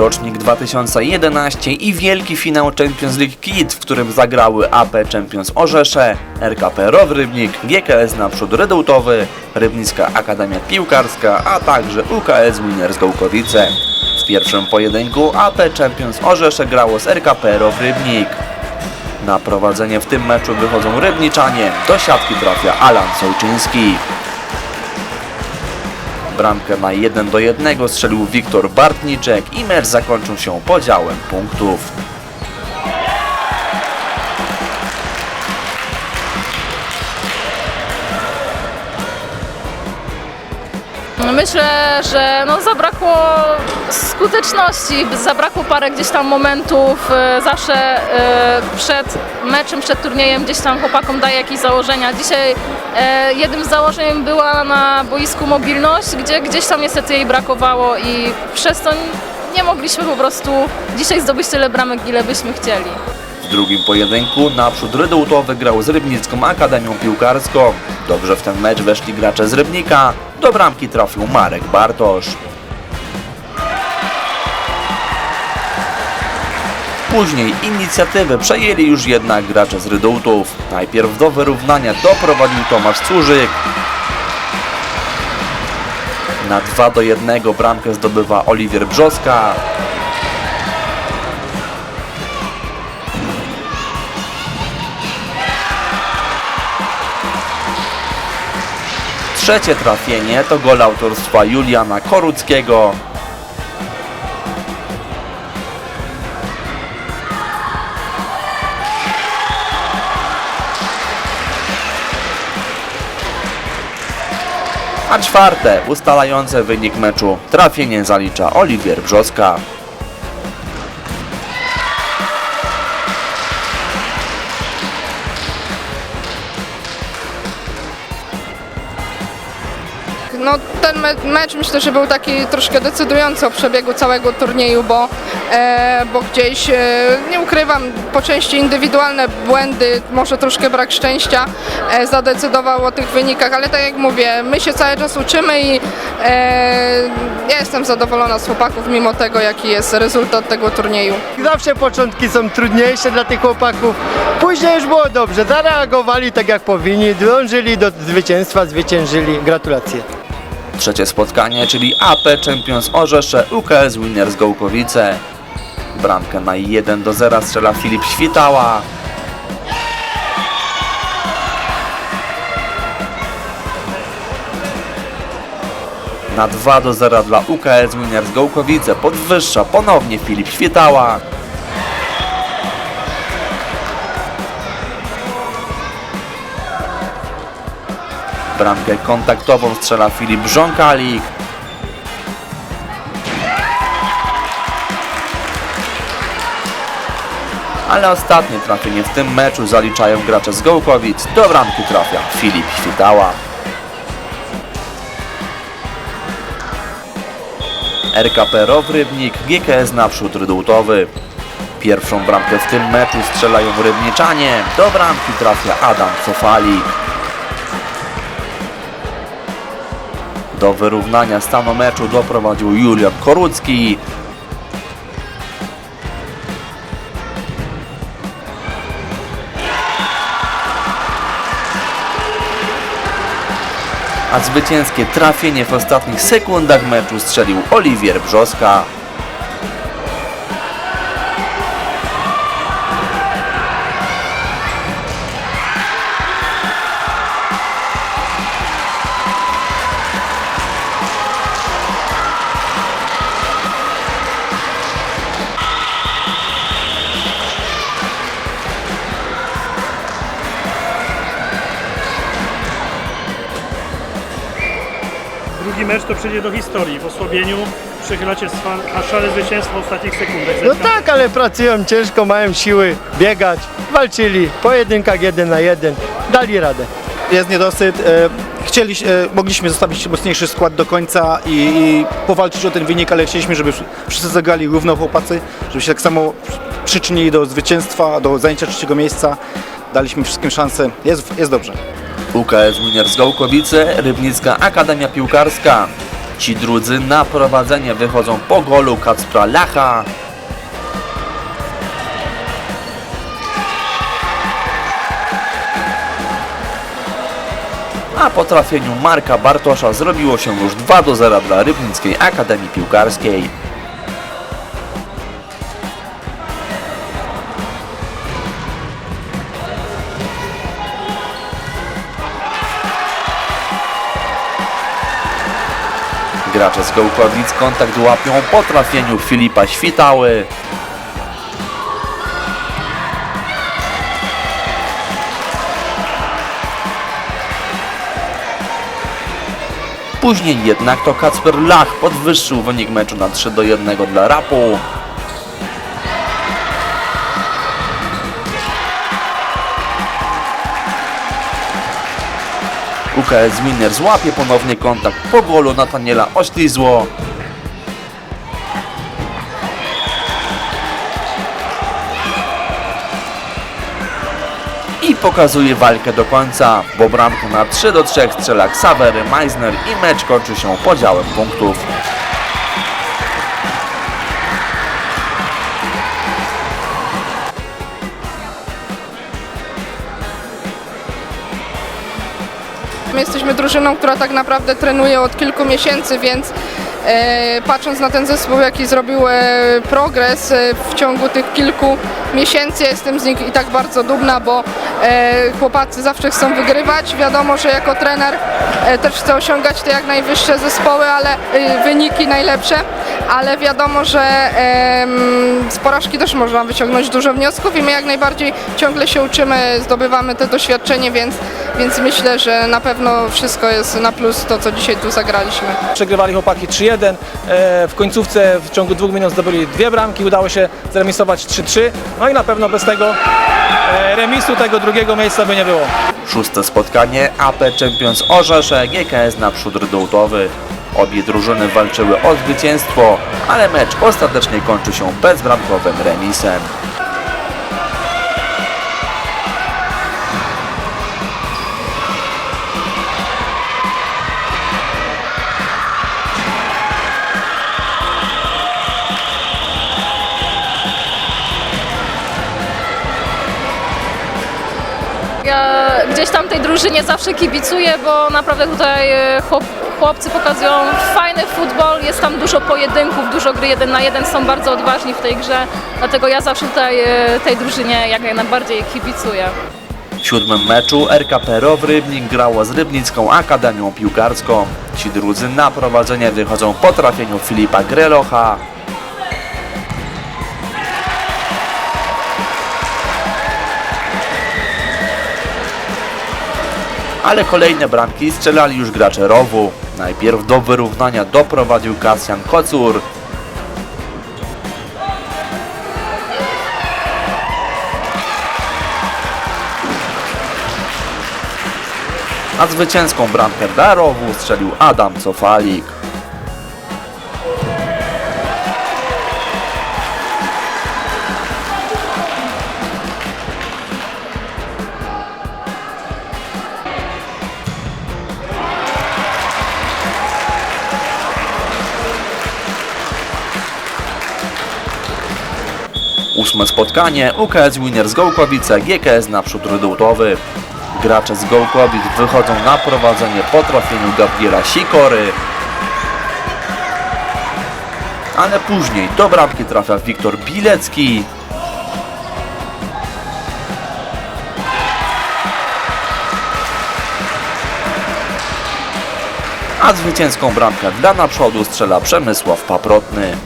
rocznik 2011 i wielki finał Champions League Kid, w którym zagrały AP Champions Orzesze, RKP Row Rybnik, GKS Naprzód Redoutowy, Rybnicka Akademia Piłkarska, a także UKS Winners Gołkowice. W pierwszym pojedynku AP Champions Orzesze grało z RKP Row Rybnik. Na prowadzenie w tym meczu wychodzą Rybniczanie, do siatki trafia Alan Sołczyński. Bramkę na 1 do 1 strzelił Wiktor Bartniczek i mecz zakończył się podziałem punktów. Myślę, że no zabrakło skuteczności, zabrakło parę gdzieś tam momentów. e, Zawsze e, przed meczem, przed turniejem gdzieś tam chłopakom daje jakieś założenia. Dzisiaj e, jednym z założeń była na boisku mobilność, gdzie gdzieś tam niestety jej brakowało i przez to nie mogliśmy po prostu dzisiaj zdobyć tyle bramek, ile byśmy chcieli. W drugim pojedynku naprzód Redoutowy grał z Rybnicką Akademią Piłkarską. Dobrze w ten mecz weszli gracze z Rybnika. Do bramki trafił Marek Bartosz. Później inicjatywę przejęli już jednak gracze z Rydoutów. Najpierw do wyrównania doprowadził Tomasz Córzyk. Na 2 do 1 bramkę zdobywa Oliwier Brzoska. Trzecie trafienie to gol autorstwa Juliana Koruckiego. A czwarte, ustalające wynik meczu, trafienie zalicza Oliwier Brzoska. Ten me mecz myślę, że był taki troszkę decydujący o przebiegu całego turnieju, bo, e, bo gdzieś, e, nie ukrywam, po części indywidualne błędy, może troszkę brak szczęścia e, zadecydował o tych wynikach, ale tak jak mówię, my się cały czas uczymy i ja jestem zadowolona z chłopaków mimo tego, jaki jest rezultat tego turnieju. Zawsze początki są trudniejsze dla tych chłopaków. Później już było dobrze. Zareagowali tak jak powinni, dążyli do zwycięstwa, zwyciężyli. Gratulacje. Trzecie spotkanie, czyli AP Champions Orzesze UKS Winners Gołkowice. Bramkę na 1 do 0 strzela Filip Świtała. Na 2 do 0 dla UKS Winners Gołkowice podwyższa ponownie Filip Świtała. Bramkę kontaktową strzela Filip Brząkalik. Ale ostatnie trafienie w tym meczu zaliczają gracze z Gołkowic. Do bramki trafia Filip Świtała. RKP Row Rybnik, GKS naprzód Rydoutowy. Pierwszą bramkę w tym meczu strzelają Rybniczanie. Do bramki trafia Adam Cofalik. Do wyrównania stanu meczu doprowadził Julian Korucki. A zwycięskie trafienie w ostatnich sekundach meczu strzelił Oliwier Brzoska. Mecz to przejdzie do historii. W osłabieniu przechylacie swa- a szale zwycięstwo w ostatnich sekundach. No tak, ale pracują ciężko, mają siły biegać, walczyli. Pojedynkach jeden na jeden, dali radę. jest niedosyt. e, Chcieli, e, mogliśmy zostawić mocniejszy skład do końca i, i powalczyć o ten wynik, ale chcieliśmy, żeby wszyscy zagrali równo chłopacy, żeby się tak samo przyczynili do zwycięstwa, do zajęcia trzeciego miejsca. Daliśmy wszystkim szansę. Jest, jest dobrze. UKS Winners Gołkowice, Rybnicka Akademia Piłkarska. Ci drudzy na prowadzenie wychodzą po golu Kacpra Lacha. A po trafieniu Marka Bartosza zrobiło się już 2 do 0 dla Rybnickiej Akademii Piłkarskiej. Gracze z Gołkowic kontakt łapią po trafieniu Filipa Świtały. Później jednak to Kacper Lach podwyższył wynik meczu na 3 do 1 dla Rapu. UKS Winner złapie ponownie kontakt po golu Nataniela Oślizło. I pokazuje walkę do końca, bo bramkę na 3 do 3 strzela Xavery Meisner i mecz kończy się podziałem punktów. My jesteśmy drużyną, która tak naprawdę trenuje od kilku miesięcy, więc e, patrząc na ten zespół, jaki zrobił e, progres e, w ciągu tych kilku miesięcy, jestem z nich i tak bardzo dumna, bo e, chłopacy zawsze chcą wygrywać. Wiadomo, że jako trener e, też chcę osiągać te jak najwyższe zespoły, ale e, wyniki najlepsze, ale wiadomo, że z porażki też można wyciągnąć dużo wniosków i my jak najbardziej ciągle się uczymy, zdobywamy te doświadczenie, więc, więc myślę, że na pewno wszystko jest na plus to, co dzisiaj tu zagraliśmy. Przegrywali chłopaki 3-1. E, W końcówce w ciągu dwóch minut zdobyli dwie bramki. Udało się zremisować 3-3. No i na pewno bez tego e, remisu tego drugiego miejsca by nie było. Szóste spotkanie AP Champions Orzesze, GKS naprzód Rydołtowy. Obie drużyny walczyły o zwycięstwo, ale mecz ostatecznie kończy się bezbramkowym remisem. Gdzieś tam tej drużynie zawsze kibicuję, bo naprawdę tutaj e, chłop, chłopcy pokazują fajny futbol, jest tam dużo pojedynków, dużo gry jeden na jeden, są bardzo odważni w tej grze, dlatego ja zawsze tutaj e, tej drużynie jak najbardziej kibicuję. W siódmym meczu RKP Row Rybnik grało z Rybnicką Akademią Piłkarską. Ci drudzy na prowadzenie wychodzą po trafieniu Filipa Grelocha. Ale kolejne bramki strzelali już gracze Rowu. Najpierw do wyrównania doprowadził Kasjan Kocur, a zwycięską bramkę dla Rowu strzelił Adam Cofalik. Ósme spotkanie UKS Winner z Gołkowice, GKS naprzód Rydułtowy. Gracze z Gołkowic wychodzą na prowadzenie po trafieniu Gabriela Sikory. Ale później do bramki trafia Wiktor Bilecki. A zwycięską bramkę dla naprzodu strzela Przemysław Paprotny.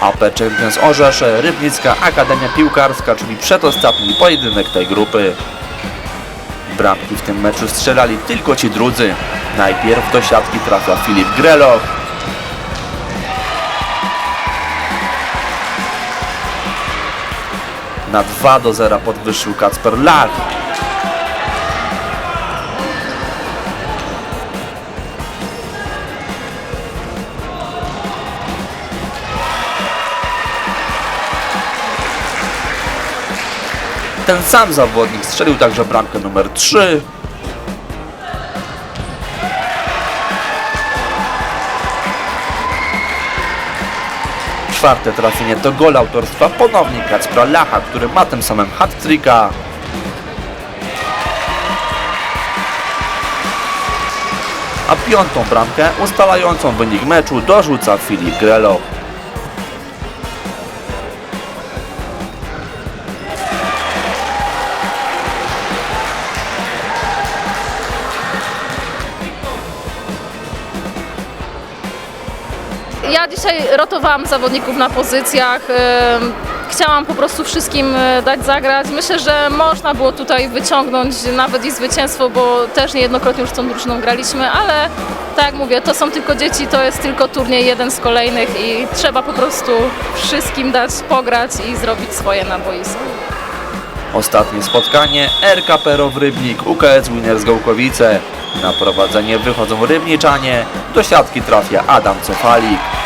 AP Champions Orzesze, Rybnicka Akademia Piłkarska, czyli przedostatni pojedynek tej grupy. Bramki w tym meczu strzelali tylko ci drudzy. Najpierw do siatki trafia Filip Greloch. Na 2 do 0 podwyższył Kacper Lach. Ten sam zawodnik strzelił także bramkę numer 3. Czwarte trafienie to gol autorstwa ponownie Kacpra Lacha, który ma tym samym hat-tricka. A piątą bramkę ustalającą wynik meczu dorzuca Filip Grelo. Ja dzisiaj rotowałam zawodników na pozycjach. Chciałam po prostu wszystkim e, dać zagrać. Myślę, że można było tutaj wyciągnąć nawet i zwycięstwo, bo też niejednokrotnie już z tą drużyną graliśmy, ale tak jak mówię, to są tylko dzieci, to jest tylko turniej jeden z kolejnych i trzeba po prostu wszystkim dać pograć i zrobić swoje na boisku. Ostatnie spotkanie RKP Row Rybnik, UKS Winners Gołkowice. Na prowadzenie wychodzą Rybniczanie, do siatki trafia Adam Cofalik.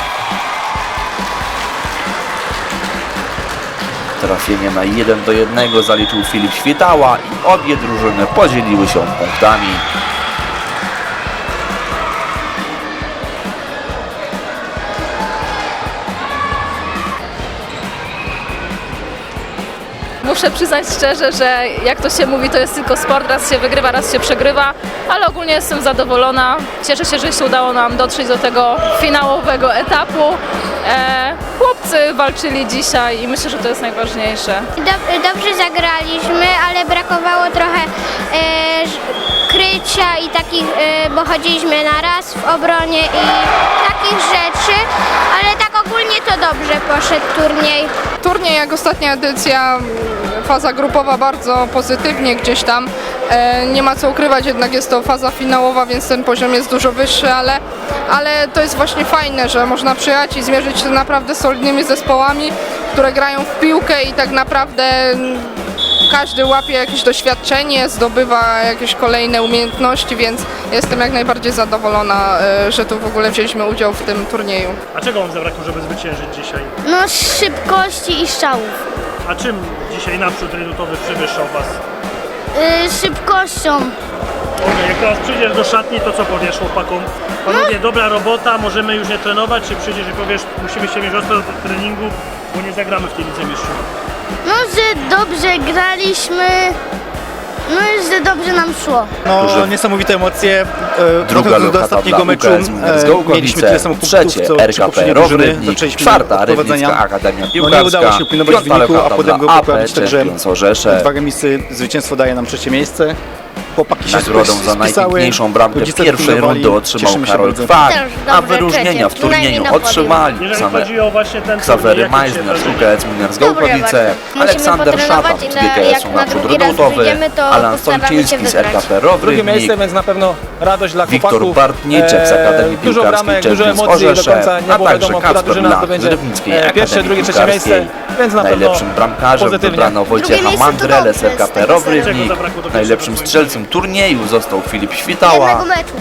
Trafienie na 1 do 1 zaliczył Filip Świtała i obie drużyny podzieliły się punktami. Muszę przyznać szczerze, że jak to się mówi, to jest tylko sport, raz się wygrywa, raz się przegrywa, ale ogólnie jestem zadowolona. Cieszę się, że się udało nam dotrzeć do tego finałowego etapu. E, chłopcy walczyli dzisiaj i myślę, że to jest najważniejsze. Dob- dobrze zagraliśmy, ale brakowało trochę e, krycia i takich, e, bo chodziliśmy na raz w obronie i takich rzeczy, ale tak ogólnie to dobrze poszedł turniej. Turniej jak ostatnia edycja, faza grupowa bardzo pozytywnie gdzieś tam. E, nie ma co ukrywać, jednak jest to faza finałowa, więc ten poziom jest dużo wyższy, ale, ale to jest właśnie fajne, że można przyjechać i zmierzyć się naprawdę solidnymi zespołami, które grają w piłkę i tak naprawdę m, każdy łapie jakieś doświadczenie, zdobywa jakieś kolejne umiejętności, więc jestem jak najbardziej zadowolona, e, że tu w ogóle wzięliśmy udział w tym turnieju. A czego wam zabrakło, żeby zwyciężyć dzisiaj? No szybkości i strzałów. A czym dzisiaj naprzód Redutowy przewyższał was? Szybkością. Okej, jak teraz przyjdziesz do szatni, to co powiesz chłopakom? Panowie, dobra robota, możemy już nie trenować, czy przyjdziesz i powiesz, musimy się mieć ostro do treningu, bo nie zagramy w tej lidze mistrzów. No, że dobrze graliśmy, no i że dobrze nam szło. No, Duży- niesamowite emocje. E, Druga luka do ostatniego tabla meczu UKS e, Gołkowice, mieliśmy tyle samo punktów, trzecie co przy RKP poprzedniej drużyny. Rybnik, Zaczęliśmy czwarta od prowadzenia. Rybnicka Akademia No, nie udało się upilnować piąta wyniku, a potem go poprawić, także Champions Orzesze. dwa remisy, zwycięstwo daje nam trzecie miejsce. Chłopaki się Nagrodą za najpiękniejszą bramkę rodzice pierwszej rundy otrzymał Karol. Kwak, a wyróżnienia w turnieju otrzymali same Ksawery Meisner, się UKS Gołkowice, bardzo. Aleksander potrenować z GKS-u naprzód to Alan Solczyński z. RKP Row Drugie Rybnik, miejsce, więc na pewno radość dla Wiktor chłopaków. Bartniczek z Akademii dużo Piłkarskiej bramek, dużo Champions emocji, do Orzesze, końca nie a było także wiadomo, która Kacper drużyna Lach z zdobędzie Rybnickiej e, Akademii pierwsze, drugie, trzecie miejsce, Piłkarskiej. więc na pewno Najlepszym bramkarzem pozytywnie. wybrano Wojciecha Drugie miejsce to Mandrele z dobrze, z RKP tego do Najlepszym końca strzelcem turnieju został Filip Świtała. Jednego meczu.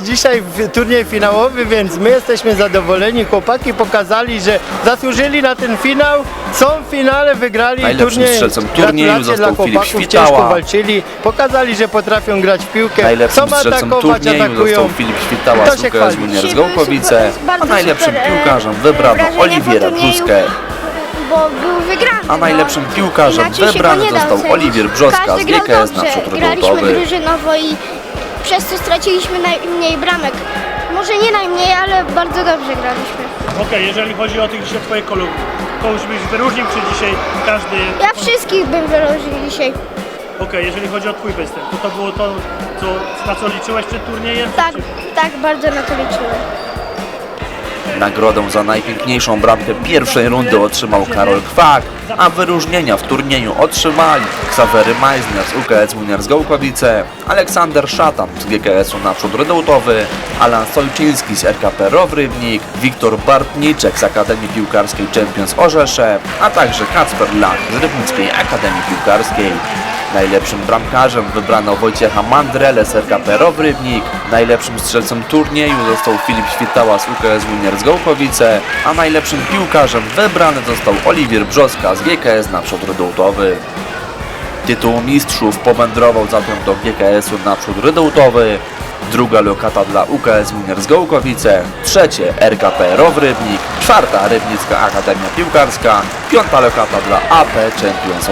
Dzisiaj w turniej finałowy, więc my jesteśmy zadowoleni. Chłopaki pokazali, że zasłużyli na ten finał. Są w finale, wygrali Najlepszym turniej. strzelcem turnieju Gratulacje został dla Filip chłopaków, Świtała. ciężko walczyli. Pokazali, że potrafią grać w piłkę. Najlepszym strzelcem atakować, turnieju atakują. został Filip Świtała To z się chwali. Dzisiaj były Gołkowice, super- a bardzo najlepszym super, e, piłkarzem wybrano wrażenia po Oliwiera turnieju. Brzuskę. Bo był wygrany. A najlepszym no. piłkarzem Inaczej się wybrany go nie da został ocenić. Oliwier Brzoska Każdy z grał GKS dobrze. naprzód Graliśmy drużynowo i przez to straciliśmy najmniej bramek. Może nie najmniej, ale bardzo dobrze graliśmy. Okej, jeżeli chodzi o tych dzisiaj twoich kolegów, kogoś byś wyróżnił, czy dzisiaj każdy... Ja wszystkich bym wyróżnił dzisiaj. Okej, jeżeli chodzi o twój występ, to to było to, co, na co liczyłeś przed turniejem? Tak, Czy- tak bardzo na to liczyłem. Nagrodą za najpiękniejszą bramkę pierwszej rundy otrzymał Karol Kwak, a wyróżnienia w turnieju otrzymali Ksawery Meisner z UKS Winners Gołkowice, Aleksander Szatan z GKS-u Naprzód Redutowy, Alan Solczyński z RKP Row Rybnik, Wiktor Bartniczek z Akademii Piłkarskiej Champions Orzesze, a także Kacper Lach z Rybnickiej Akademii Piłkarskiej. Najlepszym bramkarzem wybrano Wojciecha Mandrele z RKP Rybnik. Najlepszym strzelcem turnieju został Filip Świtała z UKS Winners Gołkowice, a najlepszym piłkarzem wybrany został Oliwier Brzoska z GKS Naprzód Rydołtowy. Tytuł mistrzów powędrował zatem do GKS-u Naprzód Rydołtowy, druga lokata dla UKS Winners Gołkowice, trzecie RKP Row Rybnik, czwarta Rybnicka Akademia Piłkarska, piąta lokata dla AP Champions